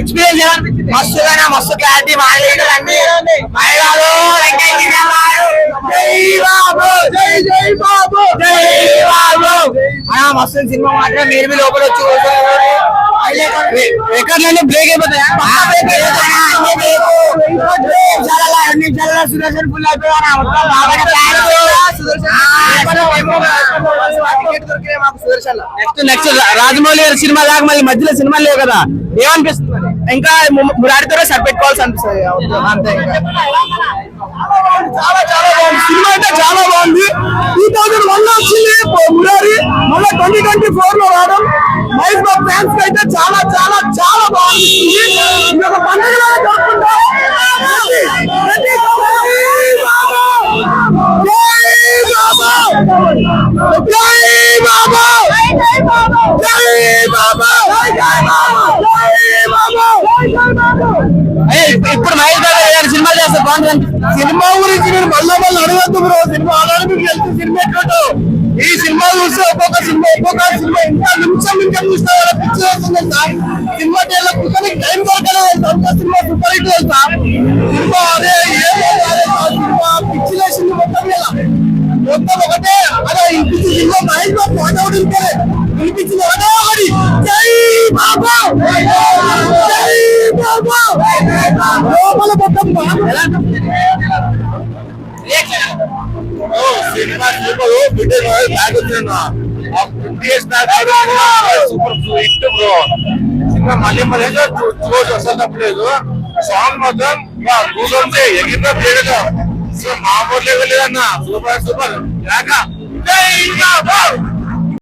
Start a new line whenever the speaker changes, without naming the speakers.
Experience మస్తుగానే మస్తు clarity మాట్లాడారు అన్ని మహిళలు బాబు మస్తు సినిమా మాత్రం మీరు మీ లోపల వచ్చి బ్రేక్ అయిపోతాయా? చాలా సుదర్శన్ ఫుల్ అయిపోయారా నెక్స్ట్ నెక్స్ట్ రాజమౌళి గారి సినిమా దాకా మళ్ళీ మధ్యలో సినిమాలు లేవు కదా. ఏమనిపిస్తుంది? ఇంకా ము- మురారితోనే సరిపెట్టుకోవాల్సి అనిపిస్తుంది. అంతే ఇంకా. చాలా చాలా బాగుంది. సినిమా అయితే చాలా బాగుంది. టూ థౌసండ్ వన్లో వచ్చింది మురారి. మళ్ళీ ట్వంటీ ట్వంటీ ఫోర్లో రావడం. మహేష్ బాబు ఫ్యాన్స్ అయితే చాలా చాలా చాలా బాగుంది. జై బాబు! జై బాబు! జై ఇప్పుడు మహేష్ బాబు గారు సినిమా చేస్తే బాగుంటుంది సినిమా గురించి మీరు మళ్ళీ మళ్ళీ అడగద్దు బ్రో సినిమా ఆల్రెడీ మీకు తెలుసు సినిమా ఎట్లుంటో ఈ సినిమా చూస్తే ఒక్కొక్క సినిమా ఒక్కొక్క సినిమా ఇంకా నిమిషం ఇంకా చూస్తే వాళ్ళ పిచ్చి వస్తుంది సార్ సినిమా టైం దొరకలేదు సినిమా సూపర్ హిట్ వెళ్తా సినిమా అదే మొత్తం ఒకటే అదే వినిపించి సినిమా మహేష్ బాబు పాట ఒకటి ఉంటే వినిపించింది ఒకటే ఒకటి. జై బాబా! జై బాబా! లోపల మొత్తం
సినిమా సూపర్ బిడ్డ బ్యాగ్ వచ్చిన సూపర్ హిట్ బ్రో. సినిమా మళ్ళీ మళ్ళీ చూసి అసలు తప్పలేదు. సాంగ్ మాత్రం ఎగిరిన ప్లేయర్ మామూలు లేదన్న సూపర్ సూపర్. రాక. జై బాబు